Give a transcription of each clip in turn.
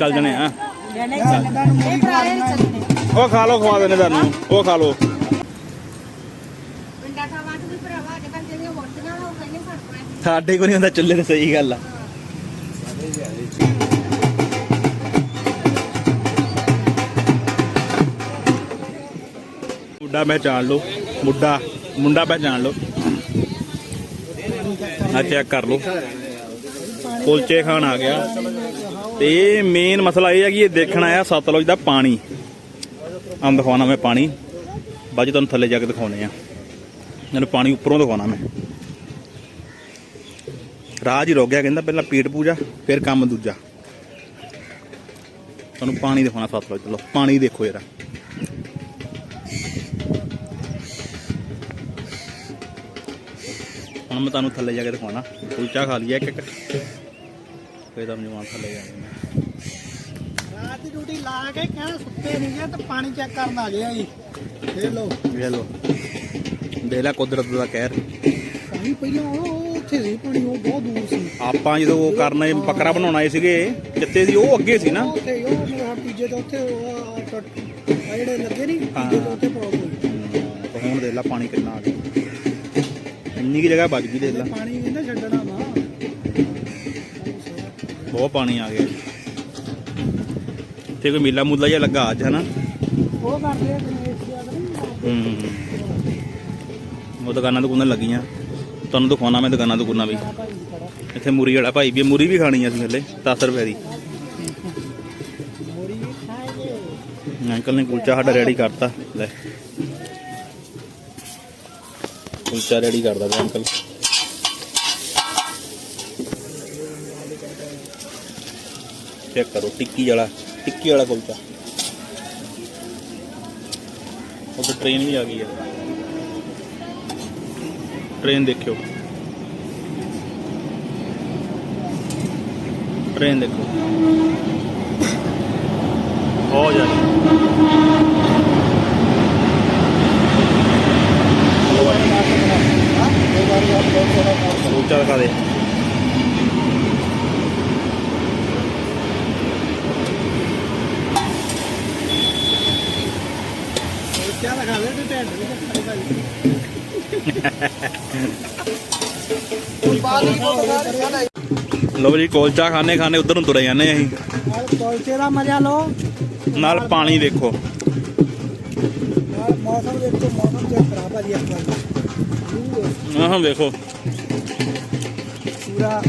ਚੱਲ ਜਣੇ ਆ। ਉਹ ਖਾ ਲਓ ਖਵਾ ਦੇਣੇ ਤੁਹਾਨੂੰ। ਉਹ ਖਾ ਲਓ। ਸਾਡੇ ਕੋਲ ਨਹੀਂ ਹੁੰਦਾ ਚੁੱਲ੍ਹੇ ਤੇ ਸਹੀ ਗੱਲ ਆ। ਮੁੰਡਾ ਪਹਿਚਾਣ ਲਓ। ਮੁੰਡਾ ਮੁੰਡਾ ਪਹਿਚਾਣ ਲਓ। ਆ ਚੈੱਕ ਕਰ ਲਓ। ਕੁਲਚੇ ਖਾਣ ਆ ਗਿਆ। ਤੇ ਮੇਨ ਮਸਲਾ ਇਹ ਹੈ ਕਿ ਇਹ ਦੇਖਣਾ ਆ ਸਤਲੁਜ ਦਾ ਪਾਣੀ। ਆਮ ਦਿਖਾਉਣਾ ਮੈਂ ਪਾਣੀ। ਬਾਅਦ 'ਚ ਤੁਹਾਨੂੰ ਥੱਲੇ ਜਾ ਕੇ ਦਿਖਾਉਣੇ ਆ ਮੈਨੂੰ ਪਾਣੀ ਉੱਪਰੋਂ ਦਿਖਾਉਣਾ ਮੈਂ। ਰਾਜ ਹੀ ਰੁਕ ਕਹਿੰਦਾ ਪਹਿਲਾਂ ਪੇਟ ਪੂਜਾ, ਫਿਰ ਕੰਮ ਦੂਜਾ। ਤੁਹਾਨੂੰ ਪਾਣੀ ਦਿਖਾਉਣਾ ਸਤਲੁਜ। ਚਲੋ ਪਾਣੀ ਦੇਖੋ ਜਰਾ। ਹੁਣ ਮੈਂ ਤੁਹਾਨੂੰ ਥੱਲੇ ਜਾ ਕੇ ਦਿਖਾਉਣਾ। ਕੁਲਚਾ ਖਾ ਲਿਆ ਇੱਕ ਇੱਕ ਫਿਰ ਤੁਹਾਨੂੰ ਜਵਾਨ ਥੱਲੇ ਜਾ ਕੇ ਰਾਤ ਦੀ ਡਿਊਟੀ ਲਾ ਕੇ ਕਹਿਣਾ ਸੁੱਤੇ ਨਹੀਂ ਗਏ ਤੇ ਪਾਣੀ ਚੈੱਕ ਕਰਨ ਆ ਗਏ ਆ ਜੀ। ਦੇਖ ਲਓ। ਵੇਖ ਲਓ। ਦੇਖ ਲੈ ਕੁਦਰਤ ਦਾ ਕਹਿਰ। ਪਾਣੀ ਪਹਿਲਾਂ ਉਹ ਉੱਥੇ ਸੀ ਪਾਣੀ ਉਹ ਬਹੁਤ ਦੂਰ ਸੀ। ਆਪਾਂ ਜਦੋਂ ਉਹ ਕਰਨਾ ਬੱਕਰਾ ਬਣਾਉਣ ਸੀਗੇ ਜਿੱਤੇ ਸੀ ਉਹ ਅੱਗੇ ਸੀ ਨਾ। ਉੱਥੇ ਉਹ ਮੇਰੇ ਤੀਜੇ ਤੋਂ ਉੱਥੇ ਉਹ ਆ ਟੁੱਟ- ਆ ਜਿਹੜੇ ਲੱਗੇ ਨਹੀਂ ਤੋਂ ਉੱਥੇ ਪਾਉ ਕੋਈ ਹੁਣ ਦੇਖ ਲੈ ਪਾਣੀ ਕਿੰਨਾ ਆ ਗਿਆ। ਇੰਨੀ ਕੀ ਜਗ੍ਹਾ ਬਚ ਗਈ ਦੇਖ ਲੈ। ਪਾਣੀ ਬਹੁਤ ਪਾਣੀ ਆ ਗਿਆ। ਤੇ ਕੋਈ ਮੇਲਾ ਮੂਲਾ ਜਿਹਾ ਲੱਗਾ ਅੱਜ ਹਨਾ? ਉਹ ਕਰਦੇ ਆ ਗਣੇਸ਼ ਜੀ ਆ ਹੂੰ ਉਹ ਦੁਕਾਨਾਂ ਦੁਕਾਨਾਂ ਲੱਗੀਆਂ। ਤੁਹਾਨੂੰ ਦਿਖਾਉਣਾ ਮੈਂ ਦੁਕਾਨਾਂ ਦੁਕਾਨਾਂ ਵੀ। ਇੱਥੇ ਮੂਰੀ ਵਾਲਾ ਭਾਈ ਵੀ ਮੂਰੀ ਵੀ ਖਾਣੀ ਆ ਅਸੀਂ ਹਲੇ 10 ਰੁਪਏ ਦੀ। ਅੰਕਲ ਨੇ ਕੁਲਚਾ ਸਾਡਾ ਰੈਡੀ ਕਰਤਾ। ਲੈ। ਕੁਲਚਾ ਰੈਡੀ ਕਰਦਾ ਅੰਕਲ। ਚੈੱਕ ਕਰੋ, ਟਿੱਕੀ ਵਾਲਾ ਟਿੱਕੀ ਵਾਲਾ ਕੁਲਚਾ। ਉਹ ਟ੍ਰੇਨ ਵੀ ਆ ਗਈ ਹੈ ਟ੍ਰੇਨ ਦੇਖਿਓ। ਟ੍ਰੇਨ ਦੇਖੋ। ਹੋ ਜਾਣੀ ਕੁਲਚਾ ਦਿਖਾ ਦੇ। ਕਿਆ ਲਗਾ ਦੇ ਤੇ ਢਿੱਡ ਵੀ ਤੇ ਭਾਈ ਲਓ ਜੀ ਕੁਲਚਾ ਖਾਣੇ ਖਾਣੇ ਉਧਰ ਨੂੰ ਤੁਰੇ ਜਾਂਦੇ ਅਸੀਂ। ਨਾਲ ਕੋਲਚੇ ਦਾ ਮਜ਼ਾ ਲਓ। ਨਾਲ ਪਾਣੀ ਦੇਖੋ। ਮੌਸਮ ਦੇਖੋ ਮੌਸਮ ਤੇ ਖਰਾਬ ਆ ਜੀ ਵਾਰ ਆਹਾਂ ਵੇਖੋ ਪੂਰਾ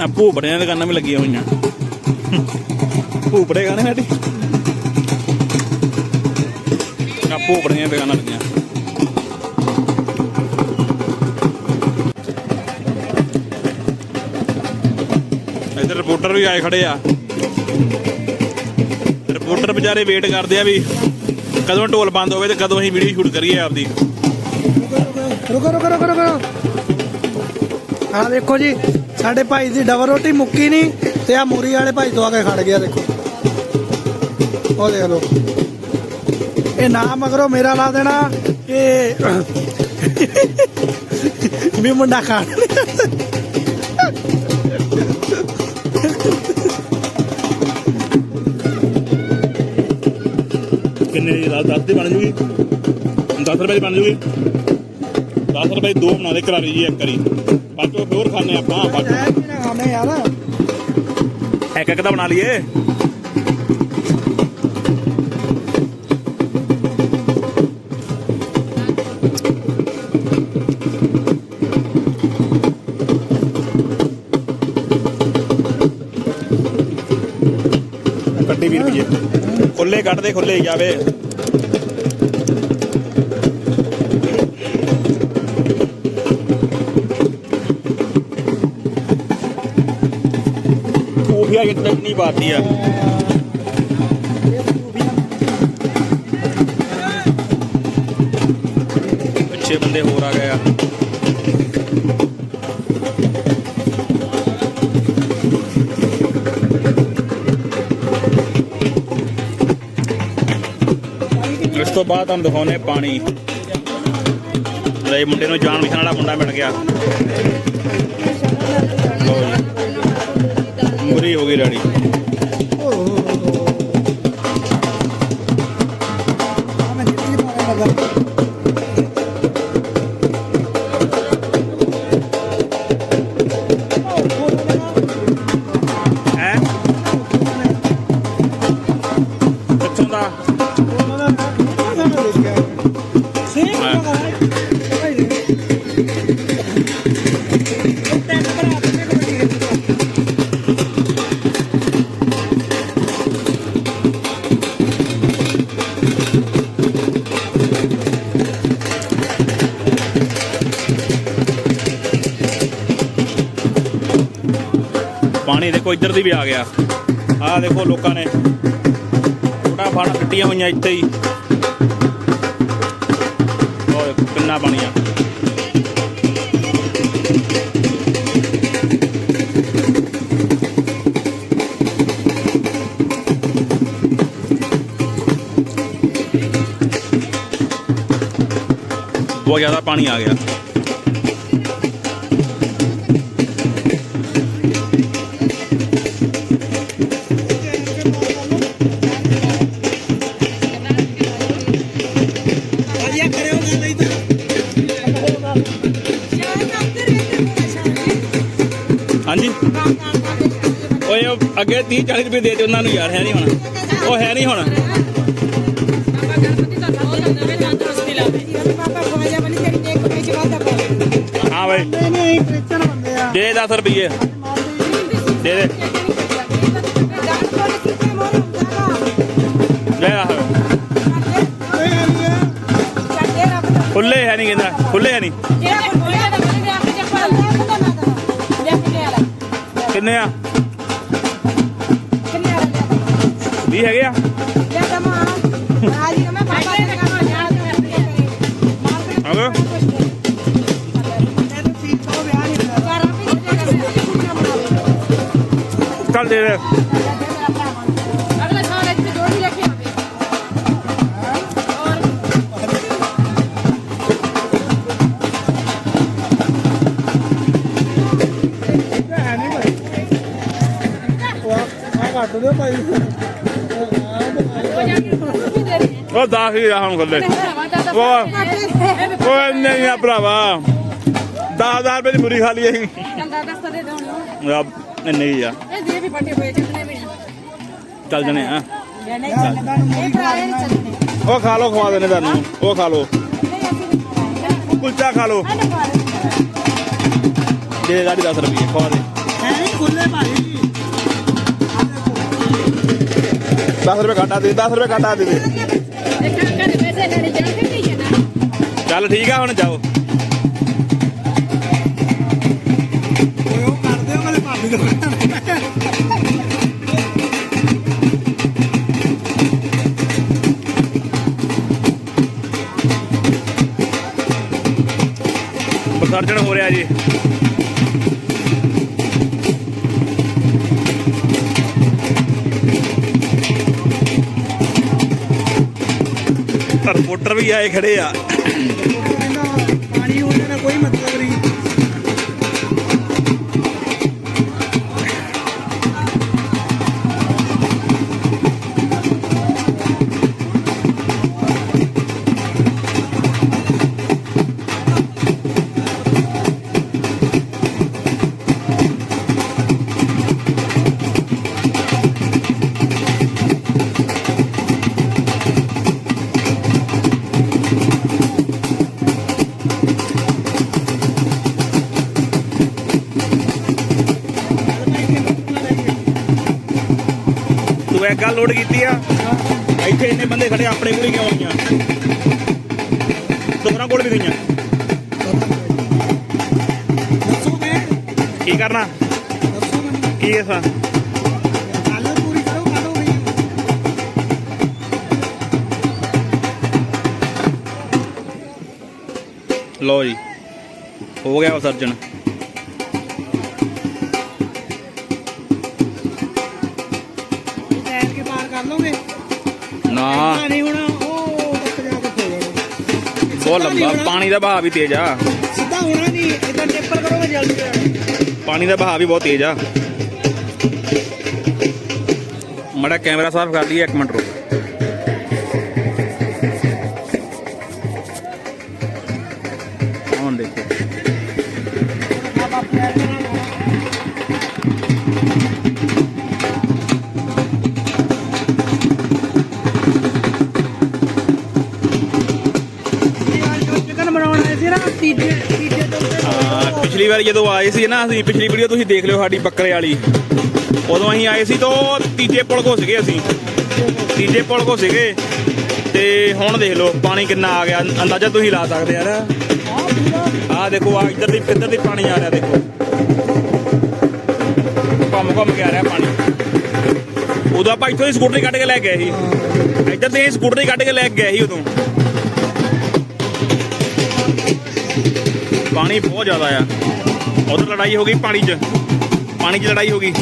ਆ ਭੂਪੜਿਆਂ ਦੇ ਦੁਕਾਨਾਂ ਵੀ ਲੱਗੀਆਂ ਹੋਈਆਂ। ਭੂਪੜੇ ਖਾਣੇ ਸਾਡੀ? ਆ ਭੂਪੜੀਆਂ ਦੀਆਂ ਦੁਕਾਨਾਂ ਲੱਗੀਆਂ। ਇੱਧਰ ਰਿਪੋਰਟਰ ਵੀ ਆਏ ਖੜੇ ਆ। ਰਿਪੋਰਟਰ ਵਿਚਾਰੇ ਵੇਟ ਕਰਦੇ ਆ ਵੀ ਕਦੋਂ ਢੋਲ ਬੰਦ ਹੋਵੇ ਤੇ ਕਦੋਂ ਅਸੀਂ ਵੀਡੀਓ ਸ਼ੂਟ ਕਰੀਏ ਆਪਦੀ। ਰੁਕੋ ਰੁਕੋ ਰੁਕੋ ਰੁਕੋ। ਆ ਦੇਖੋ ਜੀ ਸਾਡੇ ਭਾਈ ਦੀ ਡਬਲ ਰੋਟੀ ਮੁੱਕੀ ਨਹੀਂ ਤੇ ਆ ਮੂਰੀ ਵਾਲੇ ਭਾਈ ਤੋਂ ਆ ਕੇ ਖੜ ਗਿਆ, ਦੇਖੋ। ਉਹ ਦੇਖ ਲਓ। ਇਹ ਨਾ ਮਗਰੋਂ ਮੇਰਾ ਲਾ ਦੇਣਾ ਕਿ ਵੀ ਮੁੰਡਾ ਖਾਣ ਕਿੰਨੇ ਦੀ 10 ਦੀ ਬਣ ਜੂਗੀ? 10 ਰੁਪਏ ਦੀ ਬਣ ਜੂਗੀ? 10 ਰੁਪਏ ਦੀ ਬਣਾ ਦੇ ਕਰਾਰੀ ਜੀ ਇੱਕ ਕਰੀ ਬਾਕੀ ਹੋਰ ਖਾਣੇ ਆਪਾਂ ਬਾਕੀ ਖਾਣੇ ਯਾਰ? ਇੱਕ ਇੱਕ ਦਾ ਬਣਾ ਲਈਏ। ਕੱਢੀ ਵੀਰ ਜੀ ਖੁੱਲੇ ਕੱਢ ਦੇ ਖੁੱਲੇ ਜਾਵੇ। ਕੂਫੀਆ ਕਿੰਨੀ ਨਹੀਂ ਪਾਤੀ ਆ। ਪਿੱਛੇ ਬੰਦੇ ਹੋਰ ਆ ਇਸ ਤੋਂ ਤੋਂ ਬਾਅਦ ਤੁਹਾਨੂੰ ਦਿਖਾਉਨੇ ਪਾਣੀ। ਲੈ ਮੁੰਡੇ ਨੂੰ ਜਾਣ ਪਛਾਣ ਵਾਲਾ ਮੁੰਡਾ ਮਿਲ ਗਿਆ। ਜੀ। ਦੇਖੋ, ਇੱਧਰ ਦੀ ਵੀ ਆ ਗਿਆ। ਆਹ ਦੇਖੋ ਲੋਕਾਂ ਨੇ। ਫੋਟਾ ਫਾਣਾ ਕੱਟੀਆਂ ਹੋਈਆਂ ਇੱਥੇ ਹੀ। ਉਹ ਕਿੰਨਾ ਪਾਣੀ ਆ ਬਹੁਤ ਜ਼ਿਆਦਾ ਪਾਣੀ ਆ ਗਿਆ। ਅੱਗੇ 30 40 ਰੁਪਏ ਦੇ ਤੇ ਉਹਨਾਂ ਨੂੰ ਯਾਰ ਹੈ ਨਹੀਂ ਹੁਣ। ਉਹ ਹੈ ਨਹੀਂ ਹੁਣ। ਹਾਂ ਆ। ਦੇ 10 ਰੁਪਏ ਦੇ ਦੇ। ਅਗਲੇ ਸਾਲ ਇੱਥੇ ਜੋੜੀ ਹੈ ਭਾਈ ਉਹ ਆ। 10 ਹੀ ਆ ਹੁਣ ਖੁੱਲੇ ਉਹ ਓਏ ਨਹੀਂ ਆ ਭਰਾਵਾ। 10000 ਰੁਪਏ ਦੀ ਮੁਰੀ ਖਾ ਲਈ ਅਸੀਂ। ਚੰਗਾ ਦਸਤਾ ਦੇ ਦੋ ਰੱਬ ਨਹੀਂ ਆ। ਚੱਲ ਜਣੇ ਆ। ਉਹ ਖਾ ਲਓ ਖਵਾ ਦੇਣੇ ਤੁਹਾਨੂੰ। ਉਹ ਖਾ ਲਓ। ਕੁਲਚਾ ਖਾ ਲਓ। ਦੇ ਗਾੜੀ 10 ਰੁਪਏ ਖਵਾ ਦੇ। ਖੁੱਲੇ ਭਾਈ 10 ਰੁਪਏ ਘਾਟਾ ਦੇ 10 ਰੁਪਏ ਘਾਟਾ ਦੇ ਦੇ। ਦੇਖਾਂ ਕਦੇ ਪੈਸੇ ਲੈਣੇ ਜਾਂਦੇ ਨਹੀਂ ਹੈ ਨਾ ਚੱਲ ਠੀਕ ਆ ਹੁਣ ਜਾਓ। ਵਿਸਰਜਣ ਹੋ ਰਿਹਾ ਜੀ। ਰਿਪੋਰਟਰ ਵੀ ਆਏ ਖੜੇ ਆ। ਗੱਲ ਲੋਡ ਕੀਤੀ ਆ। ਇੱਥੇ ਇੰਨੇ ਬੰਦੇ ਖੜੇ ਆਪਣੇ ਕੋਲ ਹੀ ਕਿਉਂ ਆਈਆਂ ਦੋਹਰਾਂ ਕੋਲ ਵੀ ਗਈਆਂ। ਕੀ ਕਰਨਾ? ਕੀ ਗਈ। ਲਓ ਜੀ ਹੋ ਗਿਆ ਵਿਸਰਜਣ ਬਹੁਤ ਲੰਬਾ। ਪਾਣੀ ਦਾ ਵਹਾਅ ਵੀ ਤੇਜ਼ ਆ। ਸਿੱਧਾ ਹੋਣਾ ਨਹੀਂ ਇਦਾਂ ਟੇਪਰ ਕਰੋਗੇ ਜਲਦੀ ਪਾਣੀ ਦਾ ਵਹਾਅ ਵੀ ਬਹੁਤ ਤੇਜ਼ ਆ। ਮੜਾ ਕੈਮਰਾ ਸਾਫ਼ ਕਰ ਲਈਏ ਇੱਕ ਮਿੰਟ ਰੁਕ। ਵਾਰੀ ਜਦੋਂ ਆਏ ਸੀ ਨਾ, ਅਸੀਂ ਪਿਛਲੀ ਵੀਡੀਓ ਤੁਸੀਂ ਦੇਖ ਲਿਓ ਸਾਡੀ ਬੱਕਰੇ ਵਾਲੀ। ਉਦੋਂ ਅਸੀਂ ਆਏ ਸੀ ਤਾਂ ਤੀਜੇ ਪੁਲ ਕੋ ਸੀਗੇ ਅਸੀਂ। ਤੀਜੇ ਪੁਲ ਕੋ ਸੀਗੇ। ਤੇ ਹੁਣ ਦੇਖ ਲਓ, ਪਾਣੀ ਕਿੰਨਾ ਆ ਗਿਆ। ਅੰਦਾਜ਼ਾ ਤੁਸੀਂ ਲਾ ਸਕਦੇ ਯਾਰ ਆਹ ਦੇਖੋ ਆ ਇੱਧਰ ਦੀ ਇੱਧਰ ਦੀ ਪਾਣੀ ਆ ਰਿਹਾ ਦੇਖੋ। ਘੁੰਮ ਘੁੰਮ ਕੇ ਆ ਰਿਹਾ ਪਾਣੀ। ਉਦੋਂ ਆਪਾਂ ਇੱਥੋਂ ਦੀ ਸਕੂਟਰੀ ਕੱਢ ਕੇ ਲੈ ਕੇ ਗਏ ਸੀ। ਇੱਧਰ ਤੇ ਸਕੂਟਰੀ ਕੱਢ ਕੇ ਲੈ ਗਏ ਸੀ ਉਦੋਂ। ਪਾਣੀ ਬਹੁਤ ਜ਼ਿਆਦਾ ਆ। ਉਧਰ ਲੜਾਈ ਹੋ ਗਈ ਪਾਣੀ 'ਚ। ਪਾਣੀ 'ਚ ਲੜਾਈ ਹੋ ਗਈ।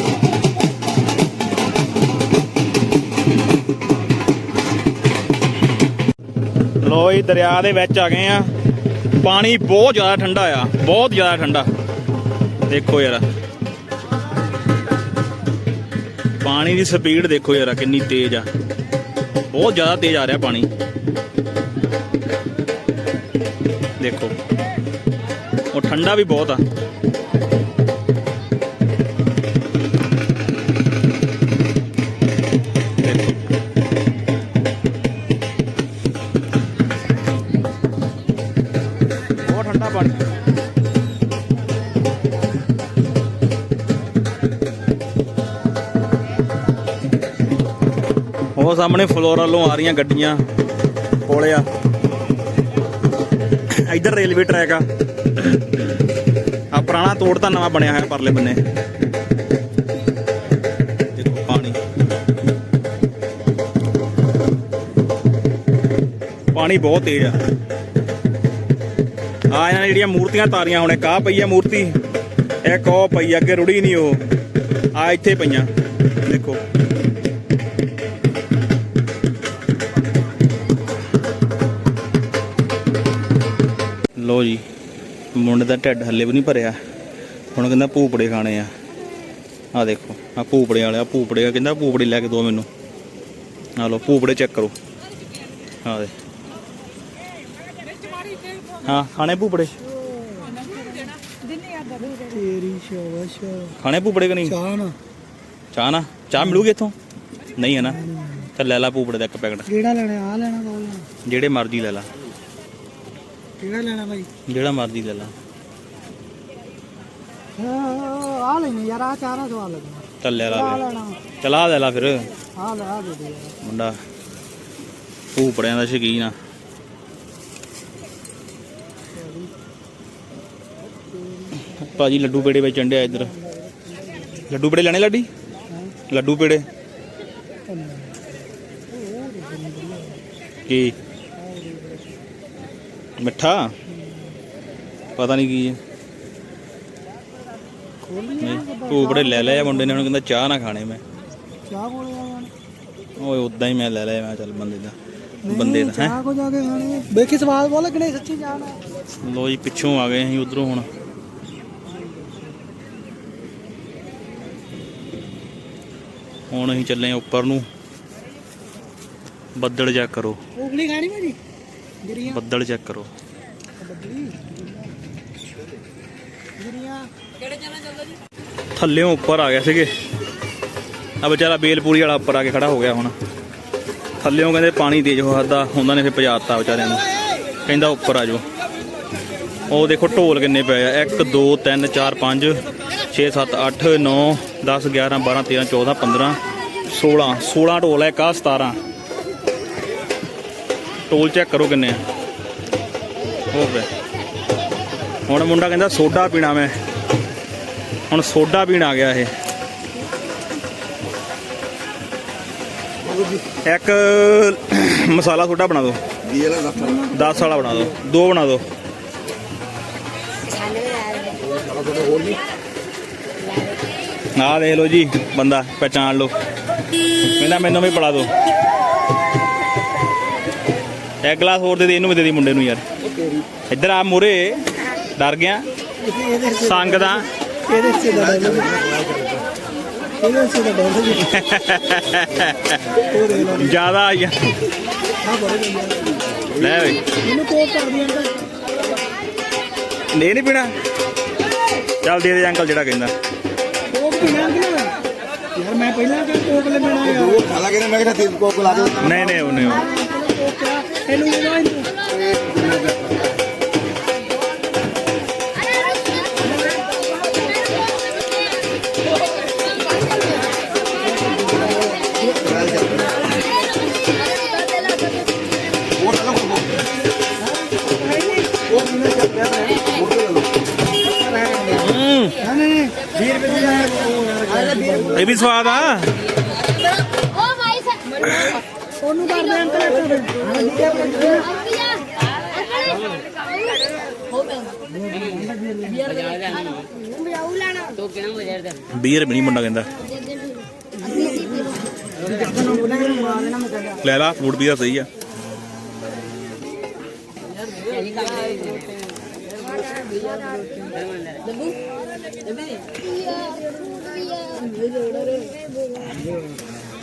ਲੋ ਦਰਿਆ ਦੇ ਵਿੱਚ ਆ ਗਏ ਆ। ਪਾਣੀ ਬਹੁਤ ਜ਼ਿਆਦਾ ਠੰਡਾ ਆ। ਬਹੁਤ ਜ਼ਿਆਦਾ ਠੰਡਾ। ਦੇਖੋ ਯਾਰ। ਪਾਣੀ ਦੀ ਸਪੀਡ ਦੇਖੋ ਯਾਰ, ਕਿੰਨੀ ਤੇਜ਼ ਆ। ਬਹੁਤ ਜ਼ਿਆਦਾ ਤੇਜ਼ ਆ ਰਿਹਾ ਪਾਣੀ। ਦੇਖੋ। ਉਹ ਠੰਡਾ ਵੀ ਬਹੁਤ ਆ। ਬਹੁਤ ਠੰਡਾ ਪਾਣੀ। ਉਹ ਸਾਹਮਣੇ ਫਲੋਰ ਵੱਲੋਂ ਆ ਰਹੀਆਂ ਗੱਡੀਆਂ, ਕੋਲੇ ਆ। ਇੱਧਰ ਰੇਲਵੇ ਟਰੈਕ ਆ। ਆ ਪੁਰਾਣਾ ਤੋੜ ਤਾਂ ਨਵਾਂ ਬਣਿਆ ਹੋਇਆ ਪਰਲੇ ਬੰਨੇ। ਦੇਖੋ ਪਾਣੀ। ਪਾਣੀ ਬਹੁਤ ਤੇਜ਼ ਆ। ਆ ਇਹਨਾਂ ਨੇ ਜਿਹੜੀਆਂ ਮੂਰਤੀਆਂ ਤਾਰੀਆਂ ਹੁਣ, ਇੱਕ ਆਹ ਪਈ ਆ ਮੂਰਤੀ, ਇੱਕ ਉਹ ਪਈ ਅੱਗੇ ਰੁੜੀ ਨਹੀਂ ਉਹ। ਆ ਇੱਥੇ ਪਈਆਂ, ਦੇਖੋ। ਲੋ ਜੀ। ਮੁੰਡੇ ਦਾ ਢਿੱਡ ਹੱਲੇ ਵੀ ਨਹੀਂ ਭਰਿਆ। ਹੁਣ ਕਹਿੰਦਾ ਭੂਪੜੇ ਖਾਣੇ ਆ। ਆ ਦੇਖੋ ਆ ਭੂਪੜੇ ਵਾਲਿਆ ਭੂਪੜੇ ਆ ਕਹਿੰਦਾ ਭੂਪੜੇ ਲੈ ਕੇ ਦੋ ਮੈਨੂੰ। ਆ ਲੋ ਭੂਪੜੇ ਚੈੱਕ ਕਰੋ। ਆ ਦੇ ਹਾਂ ਖਾਣੇ ਭੂਪੜੇ? ਤੇਰੀ ਸ਼ਾਬਾਸ਼। ਖਾਣੇ ਭੂਪੜੇ ਕਿ ਨਹੀਂ? ਚਾਹ ਨਾ। ਚਾਹ ਨਾ? ਚਾਹ ਮਿਲੂਗੀ ਇੱਥੋਂ? ਨਹੀਂ ਹੈ ਨਾ? ਚੱਲ ਲੈ ਲਾ ਭੂਪੜੇ ਦਾ ਇੱਕ ਪੈਕਟ। ਕਿਹੜਾ ਲੈਣਾ? ਆ ਲੈਣਾ। ਜਿਹੜੇ ਮਰਜ਼ੀ ਲੈ ਲਾ। ਕਿਹੜਾ ਲੈਣਾ ਭਾਈ ਜਿਹੜਾ ਮਰਜ਼ੀ ਲੈ ਲਾ। ਆ ਲੈਣਾ ਯਾਰ ਆ ਚਾਰਾ ਸਵਾਲ ਲੱਗਣਾ ਚੱਲ ਲੈ ਫਿਰ। ਲੈਣਾ। ਚੱਲ ਲੈ ਲਾ ਫਿਰ। ਆ ਲੈ ਆ ਦੇ ਦੇ ਯਾਰ। ਮੁੰਡਾ ਭੂਪੜਿਆਂ ਦਾ ਸ਼ੌਕੀਨ ਆ। ਭਾਜੀ ਲੱਡੂ ਪੇੜੇ ਵਿੱਚ ਚੰਡਿਆ ਇੱਧਰ। ਲੱਡੂ ਪੇੜੇ ਲੈਣੇ ਲਾਡੀ? ਲੱਡੂ ਪੇੜੇ। ਕੀ? ਮਿੱਠਾ? ਪਤਾ ਨਹੀਂ ਕੀ ਹੈ। ਨਹੀਂ ਭੂਪੜੇ ਲੈ ਲਿਆ ਮੁੰਡੇ ਨੇ ਉਹਨੂੰ ਕਹਿੰਦਾ ਚਾਹ ਨਾ ਖਾਣੇ ਮੈਂ। ਚਾਹ ਕੋਲ ਓਏ ਉਦਾਂ ਹੀ ਮੈਂ ਲੈ ਲਿਆ ਮੈਂ ਚੱਲ ਬੰਦੇ ਦਾ ਬੰਦੇ ਦਾ ਹੈ? ਚਾਹ ਕੋ ਜਾ ਕੇ ਖਾਣੀ ਵੇਖੀ ਸਵਾਦ ਬਹੁਤ ਲੱਗਣੇ ਸੱਚੀ ਜਾਣਾ ਲੋ ਜੀ ਪਿੱਛੋਂ ਆ ਗਏ ਅਸੀਂ ਉਧਰੋਂ ਹੁਣ। ਹੁਣ ਅਸੀਂ ਚੱਲੇ ਉੱਪਰ ਨੂੰ। ਬੱਦਲ ਚੈੱਕ ਕਰੋ। ਉਗਲੀ ਖਾਣੀ ਭਾਜੀ? ਗਿਰੀਆਂ? ਬੱਦਲ ਚੈੱਕ ਕਰੋ। ਬੱਦਲੀ ਗਿਰੀਆਂ ਥੱਲੇੋਂ ਉੱਪਰ ਆ ਗਏ ਸੀਗੇ। ਆ ਵਿਚਾਰਾ ਬੇਲਪੂਰੀ ਵਾਲਾ ਉੱਪਰ ਆ ਕੇ ਖੜਾ ਹੋ ਗਿਆ ਹੁਣ। ਥੱਲੇੋਂ ਕਹਿੰਦੇ ਪਾਣੀ ਤੇਜ਼ ਹੋ ਸਕਦਾ ਉਹਨਾਂ ਨੇ ਫਿਰ ਭਜਾਤਾ ਵਿਚਾਰਿਆਂ ਨੂੰ। ਕਹਿੰਦਾ ਉੱਪਰ ਆ ਜਾਓ। ਉਹ ਦੇਖੋ ਢੋਲ ਕਿੰਨੇ ਪਏ ਆ। 1 2 3 4 5 6 7 8 9 10 11 12 13 14 15 16 16 ਢੋਲ ਹੈ ਕਾ 17 ਟੋਲ ਚੈੱਕ ਕਰੋ ਕਿੰਨੇ ਆ। ਹੋ ਹੁਣ ਮੁੰਡਾ ਕਹਿੰਦਾ ਸੋਡਾ ਪੀਣਾ ਮੈਂ। ਹੁਣ ਸੋਡਾ ਪੀਣ ਆ ਗਿਆ ਇਹ। ਇੱਕ ਮਸਾਲਾ ਸੋਡਾ ਬਣਾ ਦਿਓ। 10 ਵਾਲਾ ਬਣਾ ਦਿਓ। ਦੋ ਬਣਾ ਦਿਓ। ਆ ਦੇਖ ਲਓ ਜੀ, ਬੰਦਾ ਪਹਿਚਾਣ ਲਓ। ਕਹਿੰਦਾ ਮੈਨੂੰ ਵੀ ਪੜਾ ਦਿਓ। ਇੱਕ ਗਲਾਸ ਹੋਰ ਦੇ ਦੇ ਇਹਨੂੰ ਵੀ ਦੇ ਦੇ ਮੁੰਡੇ ਨੂੰ ਯਾਰ। ਇੱਧਰ ਆ ਮੂਰੇ ਡਰ ਗਿਆ। ਇਹਦੇ ਸੰਗ ਦਾ। ਇਹਦੇ ਸੇ ਦਾ ਡਾਇਲੋਗ ਇਹਦੇ ਸੇ ਦਾ ਡਾਇਲੋਗ ਉਹ ਦੇ ਲੋ ਜ਼ਿਆਦਾ ਬੰਦੇ ਲੈ ਵੇ। ਇਹਨੂੰ ਕੋਕ ਕਰ ਦੀ ਅੰਕਲ। ਨੇ ਨਹੀਂ ਪੀਣਾ। ਚੱਲ ਦੇ ਦੇ ਅੰਕਲ ਜਿਹੜਾ ਕਹਿੰਦਾ। ਕੋਕ ਪੀਣਾ ਅੰਕਲ ਯਾਰ ਮੈਂ ਪਹਿਲਾਂ ਕਿਹਾ ਕੋਕ ਲੈ ਲੈਣਾ ਯਾਰ ਉਹ ਖਾਲਾ ਕੇ ਮੈਂ ਕਿਹਾ ਤੀਨ ਕੋ ਲਾ ਦੇ। ਨਹੀਂ ਨਹੀਂ ਉਹ- ਕੋਕ ਨਹੀਂ ਇਹ ਵੀ ਸਵਾਦ ਆ ਬੀਅਰ ਵੀ ਨਹੀਂ ਮੁੰਡਾ ਕਹਿੰਦਾ ਲੈ ਲਾ ਫਰੂਟ ਬੀਅਰ ਸਹੀ ਆ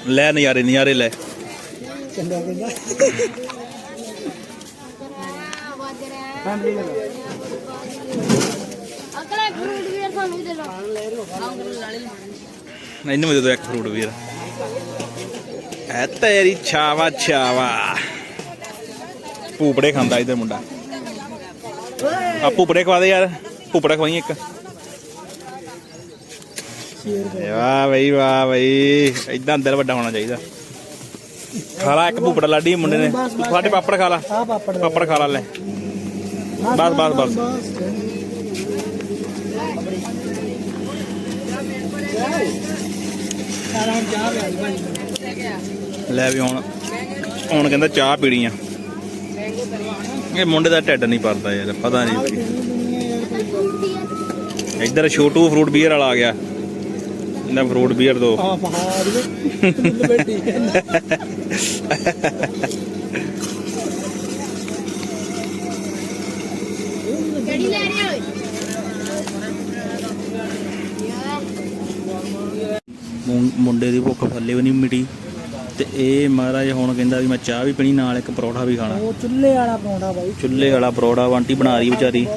ਲੈ ਨਜ਼ਾਰੇ ਨਜ਼ਾਰੇ ਲੈ ਚੰਗਾ ਕਹਿੰਦਾ ਫੈਮਿਲੀ ਨਾਲ ਅਗਲਾ ਫਰੂਟ ਵੀਰ ਸਾਨੂੰ ਵੀ ਦੇ ਲਓ ਅੰਗਲ ਲਾਲੀ ਮੈਨੂੰ ਦੇ ਦਿਓ ਇੱਕ ਫਰੂਟ ਵੀਰ ਐ ਤੇਰੀ ਛਾਵਾ ਛਾਵਾ। ਪੂਪੜੇ ਖਾਂਦਾ ਇਹਦੇ ਮੁੰਡਾ। ਆ ਪੂਪੜੇ ਖਵਾ ਦੇ ਯਾਰ। ਪੂਪੜਾ ਖਵਾਈ ਇੱਕ। ਵਾਹ ਬਈ ਵਾਹ ਬਈ। ਇਦਾਂ ਅੰਦਰ ਵੱਡਾ ਹੋਣਾ ਚਾਹੀਦਾ। ਖਾ ਲਾ ਇੱਕ ਭੂਪੜਾ ਲਾਡੀ ਮੁੰਡੇ ਨੇ। ਸਾਡੇ ਪਾਪੜ ਖਾ ਲਾ। ਪਾਪੜ ਖਾ ਲਾ ਲੈ। ਬਸ ਬਸ ਬਸ ਲੈ ਵੀ ਹੁਣ ਹੁਣ ਕਹਿੰਦਾ ਚਾਹ ਪੀਣੀ ਆ। ਇਹ ਮੁੰਡੇ ਦਾ ਢਿੱਡ ਨਹੀਂ ਭਰਦਾ ਯਾਰ ਪਤਾ ਨਹੀਂ। ਇੱਧਰ ਛੋਟੂ ਫਰੂਟ ਬੀਅਰ ਵਾਲਾ ਆ ਗਿਆ। ਇਹਦਾ ਫਰੂਟ ਬੀਅਰ ਦੋ। ਆ ਪਹਾੜ ਦੇ ਕਿਹੜੀ ਲੈ ਰਹੇ ਓਏ? ਮੁੰ- ਮੁੰਡੇ ਦੀ ਭੁੱਖ ਫੱਲੇ ਵੀ ਨਹੀਂ ਮਿਟੀ। ਤੇ ਇਹ ਮਹਾਰਾਜ ਹੁਣ ਕਹਿੰਦਾ ਵੀ ਮੈਂ ਚਾਹ ਵੀ ਪੀਣੀ ਨਾਲ ਇੱਕ ਪਰੌਠਾ ਵੀ ਖਾਣਾ। ਉਹ ਚੁੱਲ੍ਹੇ ਵਾਲਾ ਪਰੌਂਠਾ ਬਾਈ। ਚੁੱਲ੍ਹੇ ਵਾਲਾ ਪਰੌਠਾ ਆਂਟੀ ਬਣਾ ਰਹੀ ਵਿਚਾਰੀ।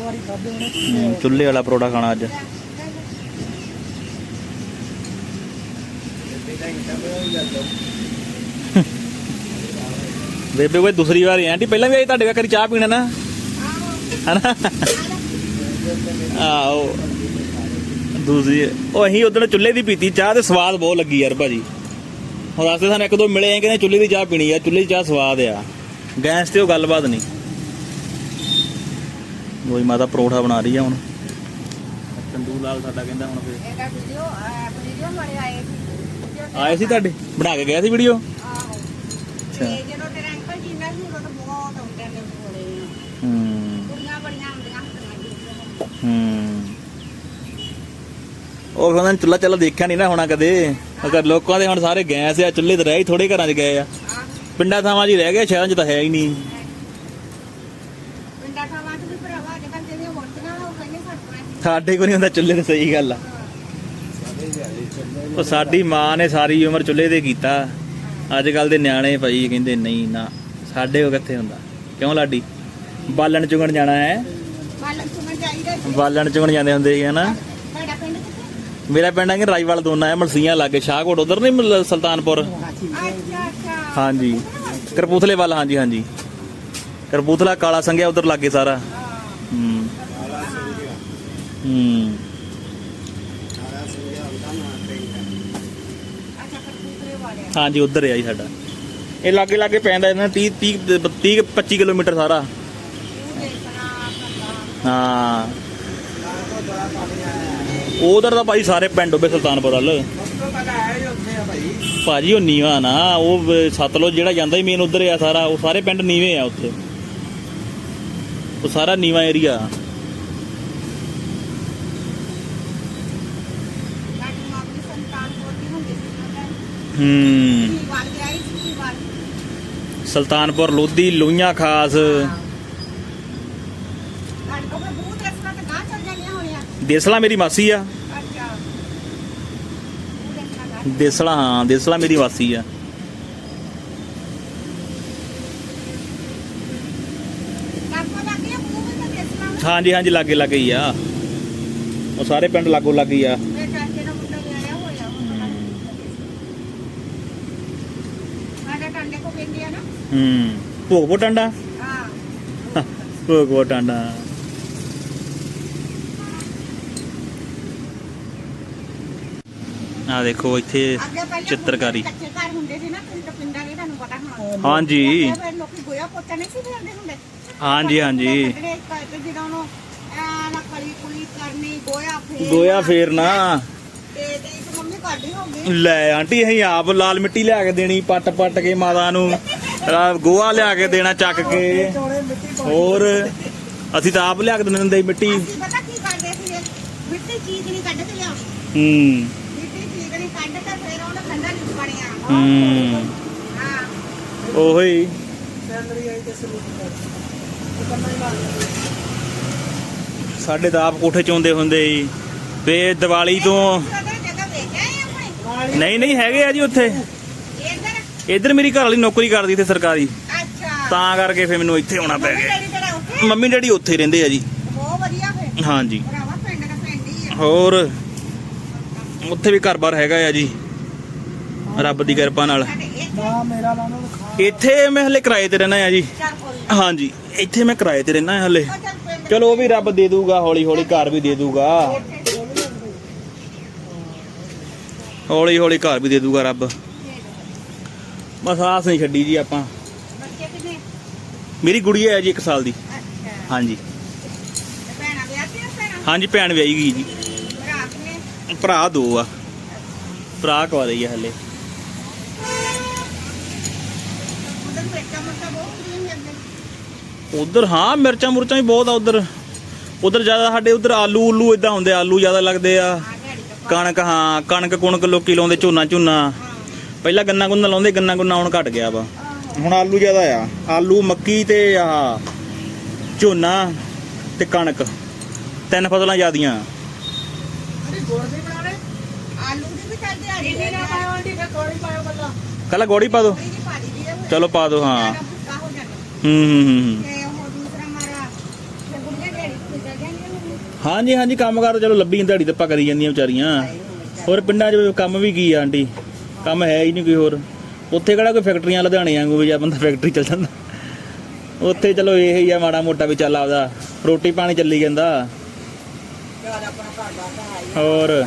ਚੁੱਲ੍ਹੇ ਵਾਲਾ ਪਰੌਠਾ ਖਾਣਾ ਅੱਜ। ਬੇਬੇ ਉਹ ਦੂਸਰੀ ਵਾਰ ਆਂਟੀ ਪਹਿਲਾਂ ਵੀ ਆਈ ਤੁਹਾਡੇ ਘਰ ਚਾਹ ਪੀਣਾ ਨਾ? ਹਨਾ? ਆਓ ਦੂਸਰੀ ਉਹ ਅਸੀਂ ਉਦੋਂ ਚੁੱਲ੍ਹੇ ਦੀ ਪੀਤੀ ਚਾਹ ਤੇ ਸਵਾਦ ਬਹੁਤ ਲੱਗੀ ਯਾਰ ਭਾਜੀ। ਹੁਣ ਵਾਸਤੇ ਸਾਨੂੰ ਇੱਕ ਦੋ ਮਿਲੇ ਆਂ ਕਹਿੰਦੇ ਚੁੱਲ੍ਹੇ ਦੀ ਚਾਹ ਪੀਣੀ ਆ ਚੁੱਲ੍ਹੇ ਦੀ ਚਾਹ ਸਵਾਦ ਆ। ਗੈਸ ਤੇ ਉਹ ਗੱਲਬਾਤ ਨਹੀਂ। ਉਹੀ ਮਾਤਾ ਪਰੌਠਾ ਬਣਾ ਰਹੀ ਆ ਹੁਣ। ਚੰਦੂ ਲਾਲ ਸਾਡਾ ਕਹਿੰਦਾ ਹੁਣ ਫੇਰ। ਇਹਦਾ ਵੀਡੀਓ ਵੀਡੀਓ ਮਾਰੇ ਆਏ ਸੀ। ਆਏ ਸੀ ਤੁਹਾਡੇ? ਬਣਾ ਕੇ ਗਿਆ ਸੀ ਵੀਡੀਓ? ਆਹੋ। ਅੱਛਾ ਤੇ ਜਦੋਂ ਤੇਰਾ ਅੰਕਲ ਜੀ ਨਾਲ ਸੀ ਉਦੋਂ ਤਾਂ ਬਹੁਤ ਆਉਂਦੇ ਨੇ ਕੋਲੇ ਹੂੰ ਕੁੜੀਆਂ ਬੜੀਆਂ ਆਉਂਦੀਆਂ ਹੁੰਦੀਆਂ ਸੀ ਹੂੰ। ਉਹ ਕਹਿੰਦਾ ਚੁੱਲਾ ਚੱਲ ਦੇਖਿਆ ਨਹੀਂ ਨਾ ਹੋਣਾ ਕਦੇ। ਅਗਰ ਲੋਕਾਂ ਦੇ ਹੁਣ ਸਾਰੇ ਗੈਸ ਆ ਚੁੱਲ੍ਹੇ ਤੇ ਰਹਿ ਹੀ ਥੋੜੇ ਘਰਾਂ 'ਚ ਗਏ ਆ। ਪਿੰਡਾਂ ਥਾਵਾਂ 'ਚ ਹੀ ਰਹਿ ਗਏ ਸ਼ਹਿਰਾਂ 'ਚ ਤਾਂ ਹੈ ਹੀ ਨਹੀਂ ਪਿੰਡਾਂ ਥਾਵਾਂ 'ਚ ਵੀ ਭਰਾਵਾ ਅੱਜ ਕੱਲ੍ਹ ਜਿਹੜੀਆਂ ਮੋਟੀਆਂ ਉਹ ਕਹਿੰਦੇ ਸਾਡੇ ਕੋਲ। ਸਾਡੇ ਕੋਲ ਨਹੀਂ ਹੁੰਦਾ ਚੁੱਲ੍ਹੇ ਤੇ ਸਹੀ ਗੱਲ ਆ। ਉਹ ਸਾਡੀ ਮਾਂ ਨੇ ਸਾਰੀ ਉਮਰ ਚੁੱਲ੍ਹੇ ਤੇ ਕੀਤਾ। ਅੱਜ ਕੱਲ ਦੇ ਨਿਆਣੇ ਭਾਈ ਕਹਿੰਦੇ ਨਹੀਂ ਨਾ ਸਾਡੇ ਕੋ ਕਿੱਥੇ ਹੁੰਦਾ? ਕਿਉਂ ਲਾਡੀ? ਬਾਲਣ ਚੁਗਣ ਜਾਣਾ ਹੈ? ਬਾਲਣ। ਬਾਲਣ ਚੁਗਣ ਜਾਂਦੇ ਹੁੰਦੇ ਸੀ ਹਨਾ? ਤੁਹਾਡਾ ਪਿੰਡ ਕਿੱਥੇ? ਮੇਰਾ ਪਿੰਡ ਕਿ ਰਾਈਵਾਲ ਦੋਨਾ ਹੈ ਮਲਸੀਆਂ ਲਾਗੇ ਸ਼ਾਹਕੋਟ ਉਧਰ ਨਹੀਂ ਸੁਲਤਾਨਪੁਰ? ਅੱਛਾ ਅੱਛਾ। ਹਾਂਜੀ। ਕਰਪੂਥਲੇ ਵੱਲ ਹਾਂਜੀ ਹਾਂਜੀ। ਕਰਪੂਥਲਾ ਕਾਲਾ ਸੰਗਿਆ ਉਧਰ ਲਾਗੇ ਸਾਰਾ। ਹੂੰ। ਹੂੰ। ਅੱਛਾ ਕਪੂਤਰੇ ਵਾਲੇ ਹਾਂਜੀ ਉਧਰ ਹੈ ਜੀ ਸਾਡਾ। ਇਹ ਲਾਗੇ ਲਾਗੇ ਪੈਂਦਾ ਇਹਨਾਂ 30 30 30 25 ਕਿਲੋਮੀਟਰ ਸਾਰਾ। ਹਾਂ। ਉਧਰ ਤਾਂ ਭਾਈ ਸਾਰੇ ਪਿੰਡ ਉੱਬੇ ਸੁਲਤਾਨਪੁਰ ਵੱਲ। ਭਾਜੀ ਉਹ ਨੀਵਾ ਨਾ ਉਹ ਸਤਲੁਜ ਜਿਹੜਾ ਜਾਂਦਾ ਹੀ ਮੇਨ ਉਧਰ ਆ ਸਾਰਾ ਉਹ ਸਾਰੇ ਪਿੰਡ ਨੀਵੇਂ ਆ ਉੱਥੇ। ਉਹ ਸਾਰਾ ਨੀਵਾ ਏਰੀਆ ਹੂੰ। ਸੁਲਤਾਨਪੁਰ ਲੋਧੀ ਲੋਈਆਂ ਖਾਸ। ਤੇ ਗਾਂ ਚੱਲ ਜਾਂਦੀਆਂ ਹੋਣੀਆਂ ਦੇਸਲਾ ਮੇਰੀ ਮਾਸੀ ਆ। ਅੱਛਾ। ਗਾਂ ਦੇਸਲਾ ਹਾਂ ਦੇਸਲਾ ਮੇਰੀ ਮਾਸੀ ਆ। ਕਾਕੋ ਤਾਂ ਹਾਂਜੀ ਹਾਂਜੀ ਲਾਗੇ ਲਾਗੇ ਹੀ ਆ। ਉਹ ਸਾਰੇ ਪਿੰਡ ਲਾਗੋ ਲੱਗ ਹੀ ਆ। ਮੇਰੇ ਚਾਚੇ ਦਾ ਮੁੰਡਾ ਵੀ ਆਇਆ ਹੋਇਆ ਉਹ ਪਤਾ ਨਹੀਂ ਸਾਡੇ ਟਾਂਡੇ ਕੋ ਪੈਂਦੀ ਆ ਨਾ। ਹੂੰ ਭੋਗਪੁਰ ਟਾਂਡਾ? ਹਾਂ। ਭੋਗਪੁਰ ਟਾਂਡਾ। ਆ ਦੇਖੋ ਇੱਥੇ ਚਿੱਤਰਕਾਰੀ। ਕੱਚੇ ਘਰ ਹੁੰਦੇ ਸੀ ਨਾ ਪਿੰਡ ਪਿੰਡਾਂ ਦੇ ਤੁਹਾਨੂੰ ਪਤਾ ਹੋਣਾ। ਹਾਂਜੀ। ਅੱਗੇ ਫਿਰ ਲੋਕੀ ਗੋਇਆ ਪੋਚਾ ਨਹੀਂ ਸੀ ਫੇਰਦੇ ਹੁੰਦੇ। ਹਾਂਜੀ ਹਾਂਜੀ। ਕੱਢਣੇ ਘਰ ਤੇ ਜਿਹੜਾ ਉਹਨੂੰ ਐ ਨਾ ਕਲੀ ਕੁਲੀ ਕਰਨੀ ਗੋਇਆ ਫੇਰ ਗੋਇਆ ਫੇਰਨਾ। ਤੇ ਤੇ ਇੱਕ ਮੰਮੀ ਕਾਢੀ ਹੋ ਗਈ ਲੈ ਆਂਟੀ ਅਸੀਂ ਆਪ ਲਾਲ ਮਿੱਟੀ ਲਿਆ ਕੇ ਦੇਣੀ ਪੱਟ ਪੱਟ ਕੇ ਮਾਤਾ ਨੂੰ। ਗੋਹਾ ਲਿਆ ਕੇ ਦੇਣਾ ਚੱਕ ਕੇ। ਹੋਰ ਅਸੀਂ ਤਾਂ ਆਪ ਲਿਆ ਕੇ ਦਿੰਦੇ ਹੁੰਦੇ ਸੀ ਮਿੱਟੀ। ਅਸੀਂ ਪਤਾ ਕੀ ਕਰਦੇ ਸੀ ਮਿੱਟੀ ਚੀਜ਼ ਨਹੀਂ ਕੱਢ ਕੇ ਲਿਆਉਣੀ ਹੂੰ ਮਿੱਟੀ ਚੀਜ਼ ਨਹੀਂ ਕੱਢ ਕੇ ਫੇਰ ਉਹਨੂੰ ਖੰਡਾ ਨਹੀਂ ਪਾਣੀਆਂ ਹੂੰ। ਉਹੀ। ਹੀ ਸਾਡੇ ਤਾਂ ਆਪ ਕੋਠੇ ਚੋਂਦੇ ਹੁੰਦੇ ਸੀ ਤੇ ਦੀਵਾਲੀ ਤੋਂ ਨਹੀਂ ਨਹੀਂ ਹੈਗੇ ਆ ਜੀ ਉੱਥੇ। ਇੱਧਰ ਮੇਰੀ ਘਰ ਵਾਲੀ ਨੌਕਰੀ ਕਰਦੀ ਤੇ ਸਰਕਾਰੀ। ਤਾਂ ਕਰਕੇ ਫਿਰ ਮੈਨੂੰ ਇੱਥੇ ਆਉਣਾ ਪੈ ਗਿਆ। ਮੰਮੀ ਡੈਡੀ ਉੱਥੇ ਹੀ ਰਹਿੰਦੇ ਆ ਜੀ। ਬਹੁਤ ਵਧੀਆ ਫੇਰ ਹਾਂਜੀ ਹੋਰ। ਉੱਥੇ ਵੀ ਘਰ-ਬਾਰ ਹੈਗਾ ਆ ਜੀ। ਰੱਬ ਦੀ ਕਿਰਪਾ ਨਾਲ। ਇੱਥੇ ਨਾ ਮੇਰਾ ਲਾ ਇੱਥੇ ਮੈਂ ਹਲੇ ਕਿਰਾਏ ਤੇ ਰਹਿਣਾ ਆ ਜੀ। ਹਾਂਜੀ, ਇੱਥੇ ਮੈਂ ਕਿਰਾਏ ਤੇ ਰਹਿਣਾ ਹਲੇ। ਚਲੋ ਉਹ ਵੀ ਰੱਬ ਦੇ ਦੂਗਾ ਹੌਲੀ ਹੌਲੀ ਘਰ ਵੀ ਦੇ ਦੂਗਾ ਹੌਲੀ ਹੌਲੀ ਘਰ ਵੀ ਦੇ ਦੂਗਾ ਰੱਬ। ਬਸ ਆਸ ਨਹੀਂ ਛੱਡੀ ਜੀ ਆਪਾਂ। ਮੇਰੀ ਗੁੜੀਆ ਹੈ ਜੀ 1 ਸਾਲ ਦੀ। ਹਾਂਜੀ। ਹਾਂਜੀ, ਭੈਣ ਵਿਆਹੀ ਗਈ ਜੀ। ਭਰਾ ਦੋ ਆ। ਭਰਾ ਕਵਾ ਹੀ ਆ ਹਲੇ ਉਧਰ ਬੇਟਾ ਮੁੰਡਾ ਬਹੁਤ ਕੁੜੀਆਂ ਹੀ ਅੱਗੇ ਉਧਰ ਹਾਂ ਮਿਰਚਾਂ ਮੁਰਚਾਂ ਵੀ ਬਹੁਤ ਆ ਉਧਰ। ਉਧਰ ਜ਼ਿਆਦਾ ਸਾਡੇ ਉਧਰ ਆਲੂ ਉਲੂ ਇਦਾਂ ਹੁੰਦੇ ਆ, ਆਲੂ ਜ਼ਿਆਦਾ ਲੱਗਦੇ ਆ। ਆ ਕਣਕ ਹਾਂ ਕਣਕ ਕੁਣਕ ਲੋਕੀ ਲਾਉਂਦੇ ਝੋਨਾ ਝੋਨਾ। ਪਹਿਲਾਂ ਗੰਨਾ ਗੁੰਨਾ ਲਾਉਂਦੇ ਗੰਨਾ ਗੁੰਨਾ ਹੁਣ ਘਟ ਗਿਆ ਵਾ। ਹੁਣ ਆਲੂ ਜ਼ਿਆਦਾ ਆ। ਆਲੂ ਮੱਕੀ ਤੇ ਆਹ ਝੋਨਾ ਤੇ ਕਣਕ। ਤਿੰਨ ਫਸਲਾਂ ਜ਼ਿਆਦੀਆਂ। ਕੱਲਾ ਗੋੜੀ ਪਾ ਦੋ। ਚਲੋ ਪਾ ਦੋ ਹਾਂ। ਹੋ ਹੂੰ ਹੂੰ ਹੂੰ ਹੂੰ। ਤੇ ਉਹ ਦੂਸਰਾ ਮਾਰਾ ਤੇ ਗੁੜੀਆਂ ਦਿਹਾੜੀ ਤੇ ਚੱਲ ਜਾਂਦੀਆਂ ਨੇ ਹਾਂਜੀ ਹਾਂਜੀ, ਕੰਮ ਕਾਰ ਚਲੋ ਲੱਭੀ ਦਿਹਾੜੀ ਦੱਪਾ ਕਰੀ ਜਾਂਦੀਆਂ ਵਿਚਾਰੀਆਂ। ਹੋਰ ਪਿੰਡਾਂ 'ਚ ਕੰਮ ਵੀ ਕੀ ਆ ਆਂਟੀ? ਕੰਮ ਹੈ ਹੀ ਨਹੀਂ ਕੋਈ ਹੋਰ। ਉੱਥੇ ਕਿਹੜਾ ਕੋਈ ਫੈਕਟਰੀਆਂ ਲੁਧਿਆਣੇ ਵਾਂਗੂ ਵੀ ਜਾਂ ਬੰਦਾ ਫੈਕਟਰੀ ਚੱਲ ਜਾਂਦਾ? ਉੱਥੇ ਚਲੋ ਇਹ ਹੀ ਆ ਮਾੜਾ ਮੋਟਾ ਵੀ ਚੱਲ ਆਪਦਾ। ਰੋਟੀ ਪਾਣੀ ਚੱਲੀ ਜਾਂਦਾ। ਹੋਰ?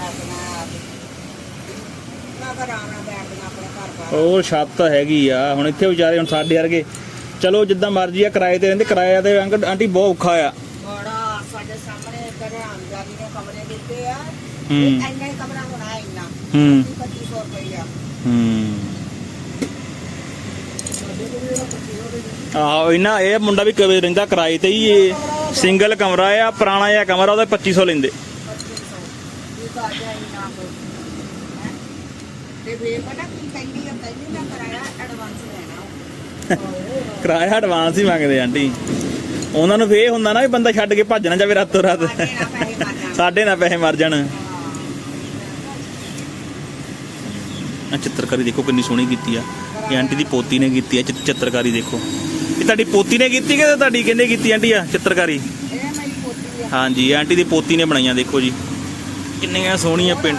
ਹੋਰ ਛੱਤ ਹੈਗੀ ਆ। ਹੁਣ ਇੱਥੇ ਵਿਚਾਰੇ ਹੁਣ ਸਾਡੇ ਵਰਗੇ। ਚਲੋ ਜਿੱਦਾਂ ਮਰਜ਼ੀ ਆ, ਕਿਰਾਏ ਤੇ ਰਹਿੰਦੇ। ਕਿਰਾਇਆ ਤੇ ਅੰਕ- ਆਂਟੀ ਬਹੁਤ ਔਖਾ ਆ। ਬੜਾ ਸਾਡੇ ਸਾਹਮਣੇ ਕਰੇ ਆਮਦਾਨੀ ਨੇ ਕਮਰੇ ਦਿੱਤੇ ਆ। ਹੂੰ। ਇੰਨਾ ਹੀ ਕਮਰਾ ਹੋਣਾ ਇੰਨਾ। ਹੂੰ। 2500 ਰੁਪਇਆ ਹੂੰ। ਆਹੋ ਇਹਨਾਂ ਇਹ ਮੁੰਡਾ ਵੀ ਕਵੇ ਰਹਿੰਦਾ ਕਿਰਾਏ ਤੇ ਹੀ ਇਹ। ਸਿੰਗਲ ਕਮਰਾ ਆ ਪੁਰਾਣਾ ਜਿਹਾ ਕਮਰਾ ਉਹਦਾ 2500 ਲੈਂਦੇ। 2500 ਇਹ ਤਾਂ ਆ ਇੰਨਾ ਕੋ ਤੇ ਵੇ ਪਤਾ ਕੀ ਕਹਿੰਦੀ ਆ? ਪਹਿਲੀ ਨਾ ਕਰਾਇਆ ਐਡਵਾਂਸ ਲੈਣਾ। ਕਿਰਾਇਆ ਐਡਵਾਂਸ ਹੀ ਮੰਗਦੇ ਆਂਟੀ। ਉਹਨਾਂ ਨੂੰ ਫੇਰ ਹੁੰਦਾ ਨਾ ਵੀ ਬੰਦਾ ਛੱਡ ਕੇ ਭੱਜ ਨਾ ਜਾਵੇ ਰਾਤੋਂ ਰਾਤ। ਸਾਡੇ ਨਾਲ ਪੈਸੇ ਮਰ ਜਾਣ। ਸਾਡੇ ਨਾ ਪੈਸੇ ਮਰ ਜਾਣ। ਆ ਚਿੱਤਰਕਾਰੀ ਦੇਖੋ ਕਿੰਨੀ ਸੋਹਣੀ ਕੀਤੀ ਆ। ਇਹ ਆਂਟੀ ਦੀ ਪੋਤੀ ਨੇ ਕੀਤੀ ਆ ਚਿੱਤਰਕਾਰੀ ਦੇਖੋ। ਇਹ ਤੁਹਾਡੀ ਪੋਤੀ ਨੇ ਕੀਤੀ ਕਿ ਤੁਹਾਡੀ ਕਿਹਨੇ ਕੀਤੀ ਆਂਟੀ ਆ ਚਿੱਤਰਕਾਰੀ? ਇਹ ਮੇਰੀ ਪੋਤੀ ਆ। ਹਾਂਜੀ ਆਂਟੀ ਦੀ ਪੋਤੀ ਨੇ ਬਣਾਈਆਂ ਦੇਖੋ ਜੀ। ਕਿੰਨੀਆਂ ਸੋਹਣੀਆਂ ਪਿੰਡ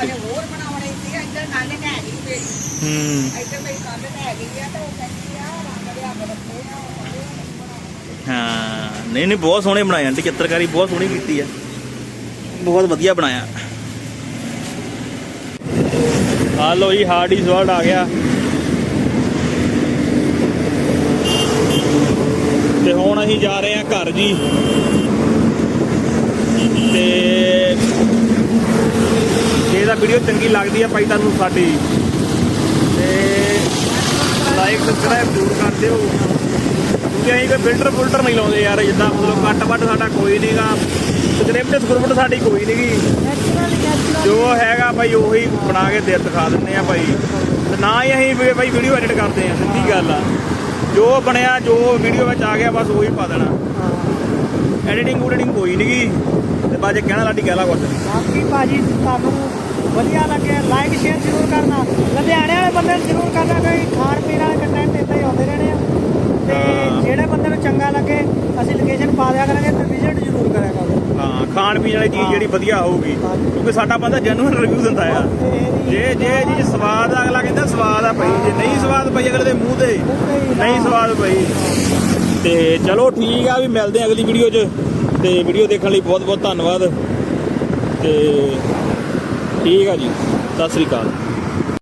ਹੂੰ। ਹਾਂ। ਨਹੀਂ ਨਹੀਂ, ਬਹੁਤ ਸੋਹਣੇ ਬਣਾਏ ਆਂਟੀ, ਚਿੱਤਰਕਾਰੀ ਬਹੁਤ ਸੋਹਣੀ ਕੀਤੀ ਆ। ਬਹੁਤ ਵਧੀਆ ਬਣਾਇਆ। ਆ ਲੋ ਜੀ ਹਾਰਡੀ ਸਵਾਰਡ ਆ ਗਿਆ। ਤੇ ਹੁਣ ਅਸੀਂ ਜਾ ਰਹੇ ਹਾਂ ਘਰ ਜੀ। ਤੇ ਜੇ ਇਹਦਾ ਵੀਡੀਓ ਚੰਗੀ ਲੱਗਦੀ ਆ ਭਾਈ ਤੁਹਾਨੂੰ ਸਾਡੀ। ਤੇ ਲਾਈਕ ਸਬਸਕ੍ਰਾਈਬ ਜ਼ਰੂਰ ਕਰ ਦਿਓ। ਕਿਉਂਕਿ ਅਸੀਂ ਕੋਈ ਫਿਲਟਰ ਫੁਲਟਰ ਨਹੀਂ ਲਾਉਂਦੇ ਯਾਰ ਜਿੱਦਾਂ ਮਤਲਬ ਕੱਟ ਵੱਟ ਸਾਡਾ ਕੋਈ ਨਹੀਂਗਾ ਸਕ੍ਰਿਪਟ ਸਕ੍ਰਿਪਟ ਸਾਡੀ ਕੋਈ ਨਹੀਂਗੀ ਜੋ ਹੈਗਾ ਭਾਈ ਉਹੀ ਬਣਾ ਕੇ ਦੇ ਦਿਖਾ ਦਿੰਦੇ ਆ ਭਾਈ ਤੇ ਨਾ ਹੀ ਅਸੀਂ ਭਾਈ ਵੀਡੀਓ ਐਡਿਟ ਕਰਦੇ ਆ ਸਿੱਧੀ ਗੱਲ ਆ। ਜੋ ਬਣਿਆ ਜੋ ਵੀਡੀਓ ਵਿੱਚ ਆ ਗਿਆ ਬਸ ਉਹੀ ਪਾ ਦੇਣਾ। ਐਡੀਟਿੰਗ ਐਡੀਟਿੰਗ ਕੋਈ ਨਹੀਂਗੀ ਤੇ ਬਾਜੇ ਕਹਿਣਾ ਲਾਡੀ ਕਹਿ ਲਾ ਕੁਝ ਬਾਕੀ ਭਾਜੀ ਤੁਹਾਨੂੰ ਵਧੀਆ ਲੱਗਿਆ ਲਾਈਕ ਸ਼ੇਅਰ ਜ਼ਰੂਰ ਕਰਨਾ। ਲੁਧਿਆਣੇ ਵਾਲੇ ਬੰਦੇ ਨੂੰ ਜ਼ਰੂਰ ਕਰਨਾ ਕੋਈ ਖਾਣ ਪੀਣ ਵਾਲੇ ਕੰਟੈਂਟ ਇੱਦਾਂ ਹੀ ਆਉਂਦੇ ਰਹਿਣੇ। ਤੇ। ਜਿਹੜੇ ਬੰਦੇ ਨੂੰ ਚੰਗਾ ਲੱਗੇ ਅਸੀਂ ਲੋਕੇਸ਼ਨ ਪਾ ਦਿਆ ਕਰਾਂਗੇ ਤੇ ਵਿਜ਼ਿਟ ਜ਼ਰੂਰ ਕਰਿਆ ਕਰੋ ਹਾਂ ਖਾਣ ਪੀਣ ਵਾਲੀ ਚੀਜ਼ ਜਿਹੜੀ ਵਧੀਆ ਹੋਊਗੀ। ਕਿਉਂਕਿ ਸਾਡਾ ਬੰਦਾ ਜੈਨੂਇਨ ਰਿਵਿਊ ਦਿੰਦਾ ਆ। ਜੇ ਜੇ ਜੀ ਸਵਾਦ ਅਗਲਾ ਕਹਿੰਦਾ ਸਵਾਦ ਆ ਭਾਈ ਜੇ ਨਹੀਂ ਸਵਾਦ ਪਈ ਅਗਲੇ ਦੇ ਮੂੰਹ ਤੇ ਨਹੀਂ ਸਵਾਦ ਪਈ ਤੇ ਚਲੋ ਠੀਕ ਆ ਵੀ ਮਿਲਦੇ ਆ ਅਗਲੀ ਵੀਡੀਓ 'ਚ। ਤੇ ਵੀਡੀਓ ਦੇਖਣ ਲਈ ਬਹੁਤ ਬਹੁਤ ਧੰਨਵਾਦ। ਤੇ ਠੀਕ ਆ ਜੀ ਸਤਿ ਸ੍ਰੀ ਅਕਾਲ।